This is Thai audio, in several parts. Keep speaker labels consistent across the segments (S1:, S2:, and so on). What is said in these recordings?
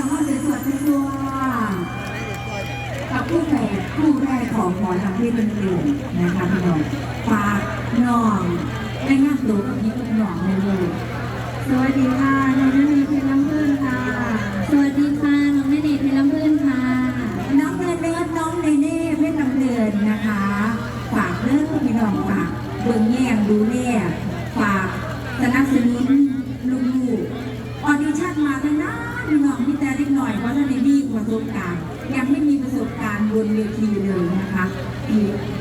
S1: างว่าสวยๆเป็นตัวกับผู้แรกผู้แรกของหมอลำที่เป็นอยู่นะคะพี่น้องฝากน้องได้งานตัวกับพี่กับน้องเลยลูก
S2: สวัสดีค่ะน้องนี่
S1: ประสบการณ์ ยังไม่มีประสบการณ์บนเวทีเลยนะคะ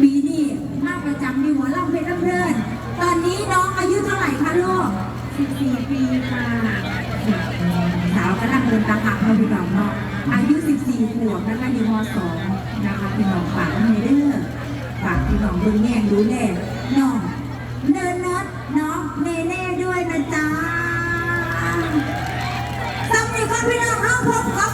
S1: ปีนี้มาประจำดีหัวเราเป็นเพื่อนตอนนี้น้องอายุเท่าไหร่คะลูก
S2: 14 ปีค่ะ
S1: สาวกำลังเดินตาหักมาพี่น้อกเนาะอายุ 14ขวบนะคะอยู่ม .2 นะคะพี่น้องฝากมีเด้อฝากพี่น้องเบิ่งแง่ดูแน่น้องเนินนัดน้องเนเน่ด้วยนะจ๊ะสำหรับพี่น้องเห้องพบ